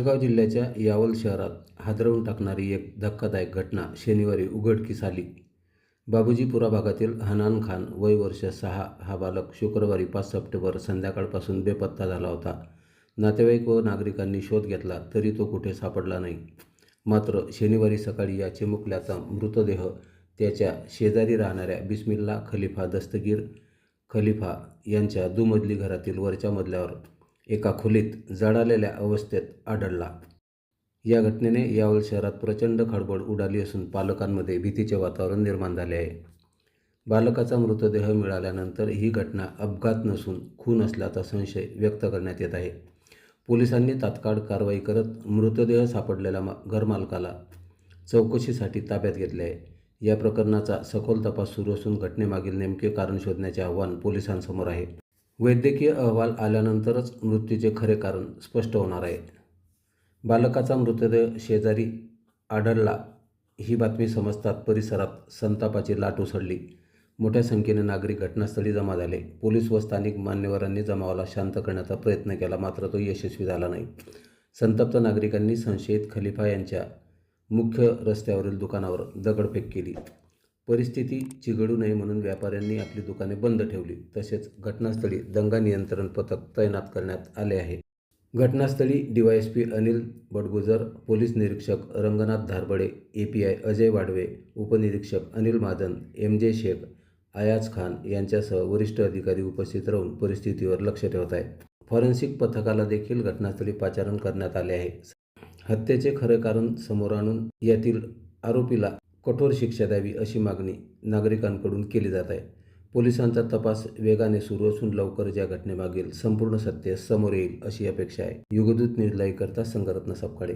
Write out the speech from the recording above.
जळगाव जिल्ह्याच्या यावल शहरात हादरवून टाकणारी एक धक्कादायक घटना शनिवारी उघडकीस आली. बाबूजीपुरा भागातील हनान खान वय वर्ष सहा हा बालक शुक्रवारी पाच सप्टेंबर संध्याकाळपासून बेपत्ता झाला होता. नातेवाईक व नागरिकांनी शोध घेतला तरी तो कुठे सापडला नाही. मात्र शनिवारी सकाळी या चिमुकल्याचा मृतदेह त्याच्या शेजारी राहणाऱ्या बिस्मिल्ला खलिफा दस्तगीर खलिफा यांच्या दुमजली घरातील वरच्या मजल्यावर एका खोलीत जळालेल्या अवस्थेत आढळला. या घटनेने यावेळी शहरात प्रचंड खळबळ उडाली असून पालकांमध्ये भीतीचे वातावरण निर्माण झाले आहे. बालकाचा मृतदेह मिळाल्यानंतर ही घटना अपघात नसून खून असल्याचा संशय व्यक्त करण्यात येत आहे. पोलिसांनी तात्काळ कारवाई करत मृतदेह सापडलेल्या मा घरमालकाला चौकशीसाठी ताब्यात घेतले आहे. या प्रकरणाचा सखोल तपास सुरू असून घटनेमागील नेमके कारण शोधण्याचे आव्हान पोलिसांसमोर आहे. वैद्यकीय अहवाल आल्यानंतरच मृत्यूचे खरे कारण स्पष्ट होणार आहे. बालकाचा मृतदेह शेजारी आढळला ही बातमी समजतात परिसरात संतापाची लाट उसळली. मोठ्या संख्येने नागरिक घटनास्थळी जमा झाले. पोलीस व स्थानिक मान्यवरांनी जमावाला शांत करण्याचा प्रयत्न केला मात्र तो यशस्वी झाला नाही. संतप्त नागरिकांनी संशयित खलिफा यांच्या मुख्य रस्त्यावरील दुकानावर दगडफेक केली. परिस्थिती चिघळू नये म्हणून व्यापाऱ्यांनी आपली दुकाने बंद ठेवली. तसेच घटनास्थळी दंगा नियंत्रण पथक तैनात करण्यात आले आहे. घटनास्थळी डीवायएसपी अनिल बडगुजर पोलीस निरीक्षक Ranganath Dharbade A P I Ajay Wadve उपनिरीक्षक अनिल मादन एम जे शेख आयाज खान यांच्यासह वरिष्ठ अधिकारी उपस्थित राहून परिस्थितीवर लक्ष ठेवत आहेत. फॉरेन्सिक पथकाला देखील घटनास्थळी पाचारण करण्यात आले आहे. हत्येचे खरे कारण समोर आणून यातील आरोपीला कठोर शिक्षा द्यावी अशी मागणी नागरिकांकडून केली जात आहे. पोलिसांचा तपास वेगाने सुरू असून लवकरच या घटनेमागील संपूर्ण सत्य समोर येईल अशी अपेक्षा आहे. युगदूत न्यूज लाईव्ह करता संघरत्न सपकाळे.